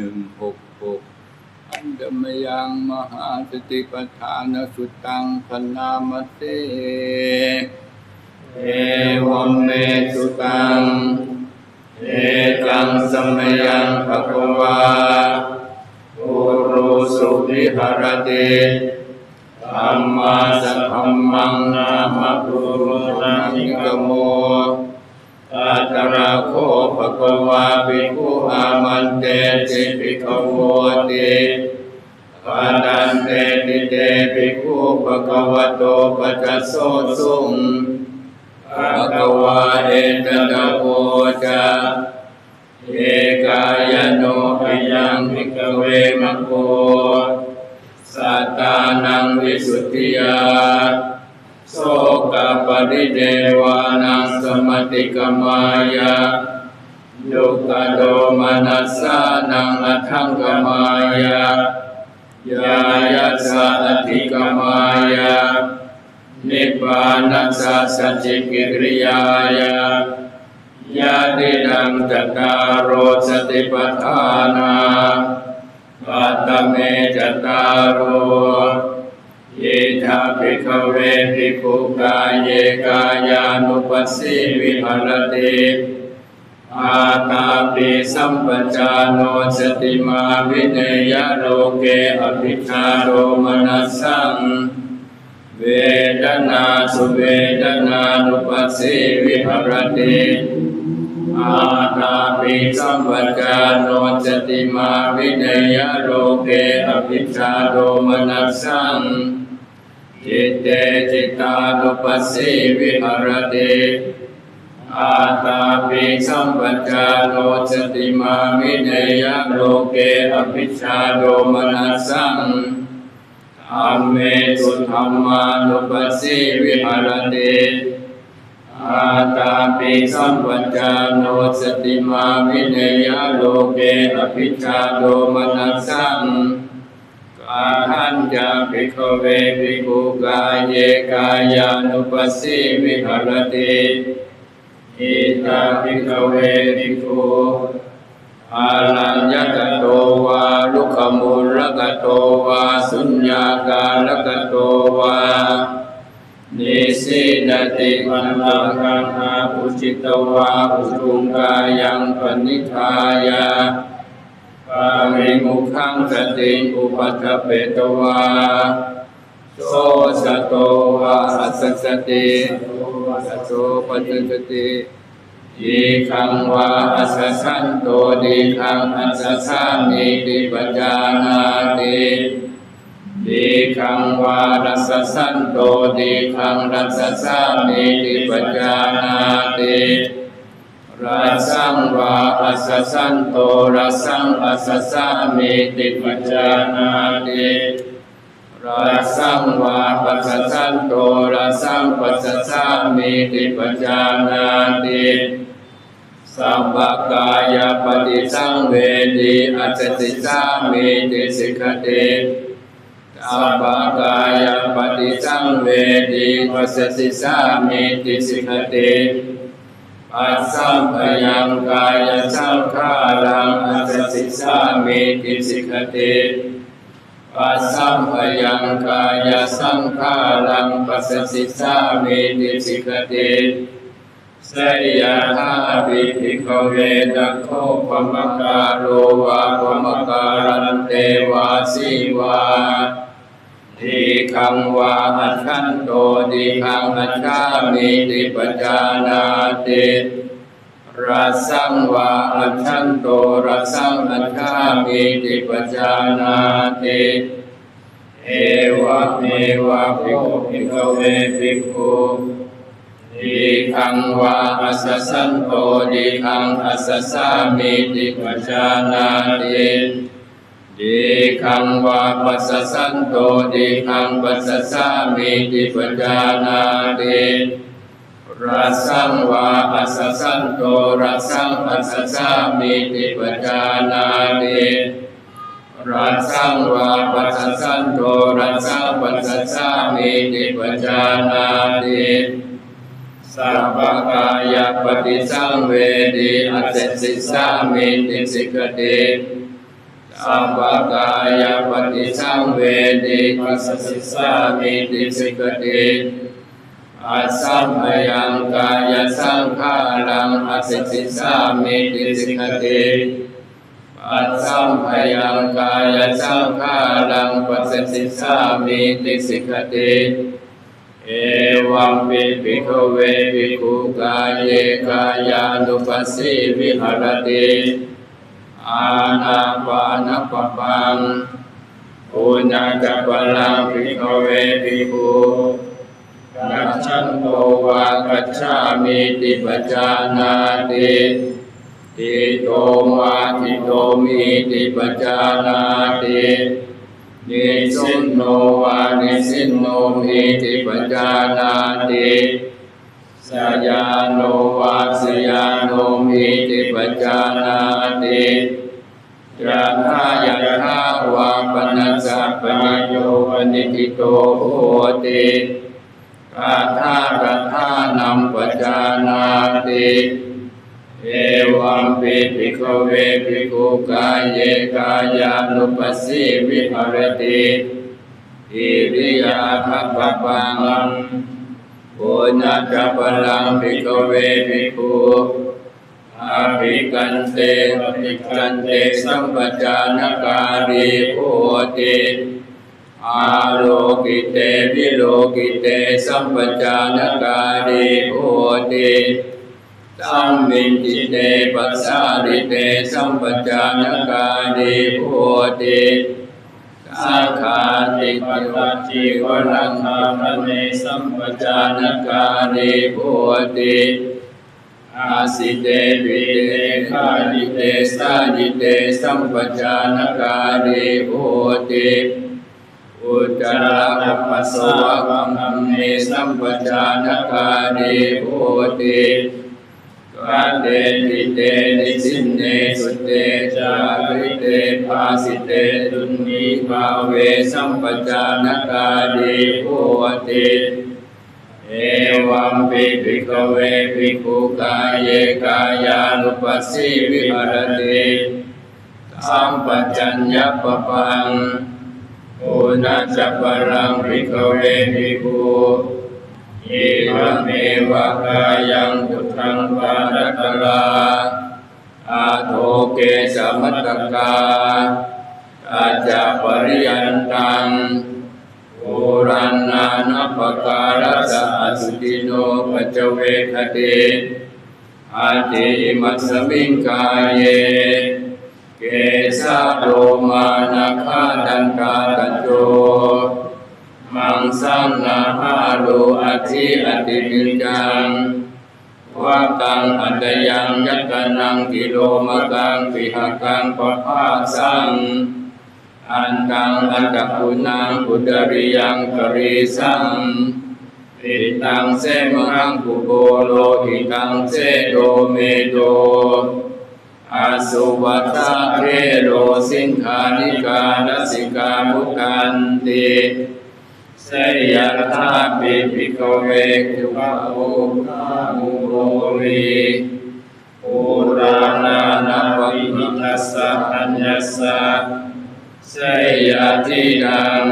หนึ่งหกหกอันดมยังมหาสติปัฏฐานสุตังพนามเตเอวมเมสุตังเอกังสมยังภะควาปุรุสุวิหารติธัมมาสัพพัมมังนามปุรุนามิกโม ติปาดันเตติเตภิกขุภะคะวโตปัจจโสสุงภะคะวาเอตตะโวจะเอกายโนปิยังภิกเวมะโคสัตตานังวิสุทธิยาโสกปริเดวานังสมติกมายา ดุกโดมานัสสานังอัทังกมายายายัสสะอธิกมายานิพพานัสสะสัจจิกิริยายายาติดังจัตตารโรสติปัฏฐานาปัตตเมจัตตารโรเยธาภิกขเวภิกขุกายเยกายานุปัสสิวิหารติ อาตาปิสัมปจาโนสติมาวิเนยโลเกอภิชาโรมนัสสังเวทนาสุเวทนานุปัสสิวิหารติอาตาปิสัมปจาโนสติมาวิเนยโลเกอภิชาโรมนัสสังจิตเตจิตานุปัสสิวิหารติ อาตาปิสัมปจาโนสติมาวิเนยโลเกอภิชาโดมนัสสังอัมเมสุธรรมานุปัสสิวิหารติอาตาปิสัมปจาโนสติมาวิเนยโลเกอภิชาโดมนัสสังอาหันจะภิกขเวภิกขุกายเยกายานุปัสสิวิหารติ อิตาภิกเวภิกขุอาลัญญกโตวาลุขมูลกโตวาสุญญากาลกโตวานิสินติวันลังคังอาปุจิตวาอุทุงกายังปณิทายาปาริมุขังสติอุปัฏเปตวาโสสะโตวาอัสสติ สะโตปัจจติยีขังวาอัสสันโตดีขังอัสสามิติปัจจานาติดีขังวารัสสันโตดีขังรัสสามิติปัจจานาติราสังวาอัสสันโตราสังอัสสามิติปัจจานาติ ราสังวาปัสสันโตราสังปัสสามิติปจานาติสัมปกายปฏิสังเวดีอัจจิสามิติสิกติสัมปกายปฏิสังเวดีปัสสิสามิติสิกติปัสสัมปยังกายสังขารังอัจสิสามิติสิกติ ปัสสัมปยังกายสังขารังปัสสิสามิติสิกติสยาธาปิภิกขเวตัคโคปมการโวาปมการันเตวาสีวาทีคังวาอัจฉันโตดีคังอัจฉามิติปจจานาติ รัสังวาอัจฉันโตรัสังอัจฉามิติปจานาติเอวะเมวะภิกขุภิกขเวภิกขุดีคังวาอัสสันโตดีคังอัสสามิติปจานาติดีคังวาปัสสันโตดีคังปัสสามิติปัญญานาติ รัสังวาปัสสันโตรัสังปัสสามิติปัญญานาติรัสังวาปัสสันโตรัสังปัสสามิติปัญญานาติสัพพกายปฏิสังเวดีอัจฉิสามิติสิกติสัพพกายปฏิสังเวดิปัสสิสามิติสิกติ อาสัมมยังกายสังขารังอาสิสิสามิติสิกติปัสสัมมยังกายสังขารังปัสสิสามิติสิกติเอวัมปิภิกขเวภิกขุกายเยกายานุปัสสิวิหารติอานาปานปะปังปุญญจัปลังภิกขเวภิก ขุกัจฉันโตวากัจฉามิติปจานาติติโตวาทิโตมิติปจานาตินิสุนโนวานิสินโนมิติปจานาติสยานโนวาสยานโนมิติปจานาติยะธายะธาวาปนัสสะปนิโยปนิทิโตโหติ กาธากาธานัมปจานาติเอวัมปิภิกเวภิกขุกายเยกายานุปัสสิวิหารติอิริยาคัปะปังปุญญจัปลังภิกเวภิกขุอาภิกันเตอภิกันเตสัมปจานการิโหติ อาโลกิเตวิโลกิเตสัมปจานการิโหติสัมมินจิเตปัสสาริเตสัมปจานการิโหติสังขาติปัจจิวรังธรรมเนสัมปจานการิโหติอาสิเตปิเตคานิเตสานิเตสัมปจานการิโหติ อุจจาระปัสสาวะกัมเมสัมปจานการิโหติกาเตติเตนิสินเนสุเตจาริเตภาสิเตตุนีภาเวสัมปจานการิโหติเอวัมปิภิกเวภิกขุกายเยกายานุปัสสิวิหารติสัมปจัญญปะปัง โอนาจัปปรังภิกเวภิกขุอิระเมวะกายังพุทธังปาดกลาอาโทเกสมัตตกาอาจาปริยันตังโอรันนานัปการะสะอสุติโนปัจจเวคเตอาติมัสมิงกายเย เกสะโลมานะคาดันกาต หาโลอธิอติมิจังว่ากังอัตยังยัตนังกิโลมะกังปิหกังปะภาสังอันตังอัตตปุนังปุตริยังกริสังปิตังเสมังกุโกโลหิตังเสโดเมโดอาสุวัตเทโรสิงคานิกาลสิกามุกันติ สยธาปิภิกเวคุปะโอคามุโรรีปุรานานาปิทัสสะอัญญสสะเสยตินัง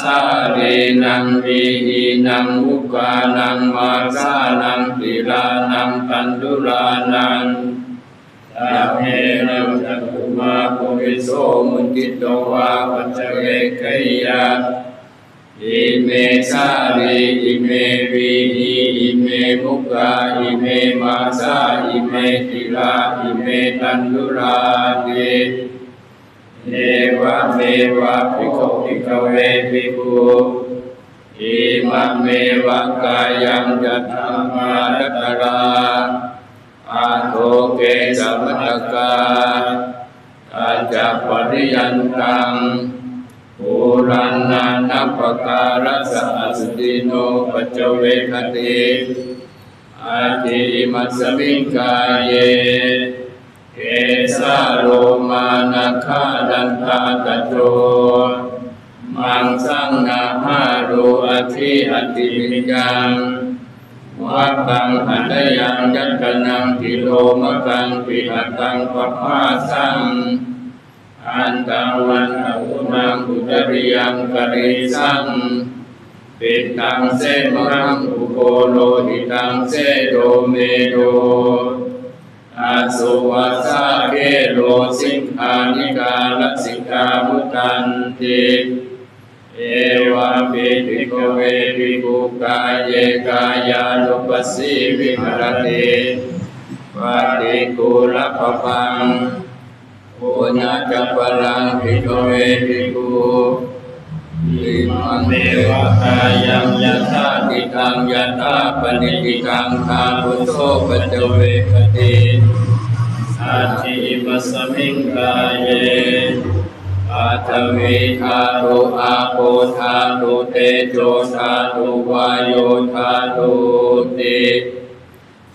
สารีนังวีหีนังมุกานังมาสานังปิลานังปันดุรานังตาเพนังจักุมาภวิโสมุติโตวาปัจเจเกยา อิเมสารีอิเมวีหีอิเมมุกาอิเมมาสาอิเมติลาอิเมตันดุราเตเอวะเมวะภิกขุภิกขเวภิกขุอิมะเมวะกายังจัตตังมาตตราอาโทเกสัมตกาอาจะปริยันตัง ปุรันนานัปการะสะสุติโนปัจเวคติอาทิมัสมิงกายเยเกสะโลมานะคาดันตาตะโจมังสังนาหาโรอธิอติมิจังวัตังอัตยังยัตนังกิโลมะกังปิหตังปะภาสัง อกังวันอุนังอุตริยังกริสังปิตังเสมังอุโกโลหิตังเสโดเมโดอาสุวัสสะเกโลสิงคานิกาลสิกามุตันติเอวะปิภิกเวภิกุกายเยกายานุปัสสิวิหารติปฏิกูลปปัง ปุญญาจัปลังภิกขเวภิกขุอิมังเมวะกายังยะธาติตังยะธาปณิติกังคาพุโตปัจจเวคติสัจจิปัสมิงกายเยอาทวิธาตุอาโปธาตุเตโชธาตุวายโยธาตุติ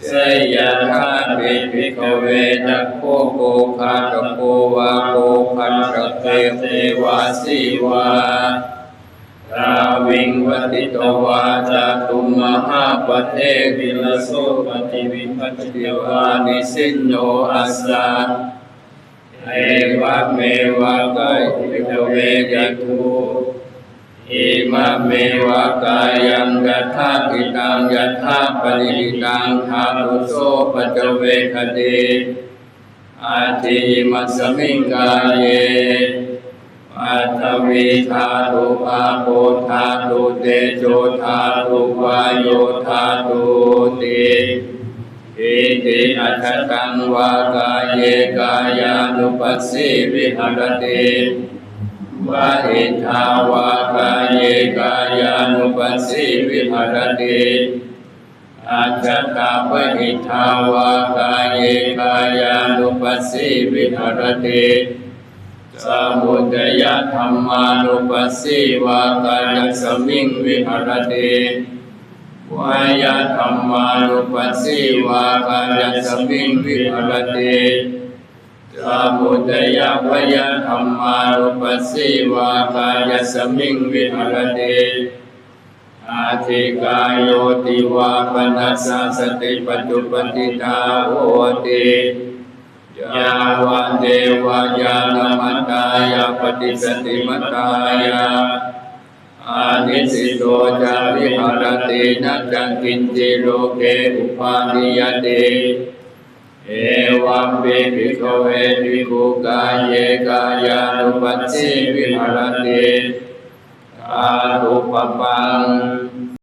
สยะธาติภิกเวนะโคโกคาตโกวาโกคันตะเตเทวาสิวาราวิงวติตวาจาตุมหาปเทวิลโสปฏิวิปัสสิวานิสินโนอัสสะเอวะเมวะกายภิกเวยัตถุ อิมาเมวะกายังยัตถากิตังยัตถาปริหิตังทารุโสปจเวคติอาทิมัสมิงกายเยปัทวิธาตุอาโปธาตุเตโชธาตุวายโยธาตุติอิติอัจฉตังวากายเยกายานุปัสสิวิหารติ วะอิทาวากายเยกายานุปัสสิวิหารติอาจตาปหิทาวากายเยกายานุปัสสิวิหารติสมุทยธรรมานุปัสสิวากายสมิงวิหารติวายธรรมานุปัสสิวากายสมิงวิหารติ สมุทัยพยธรรมานุปัสสิวากายสมิงวิหารติอาทิกายโยติวาปนัสสะสติปัจจุปติตาโหติยาวะเดวายานมัตตายาปฏิสติมัตตายาอานิสิโตจาริหารตินัจจังกินติโลเกอุปาณิยติ เอวัมปิภิกขเวภิกขุกายเยกายานุปัสสิวิหารติอาตุปปัง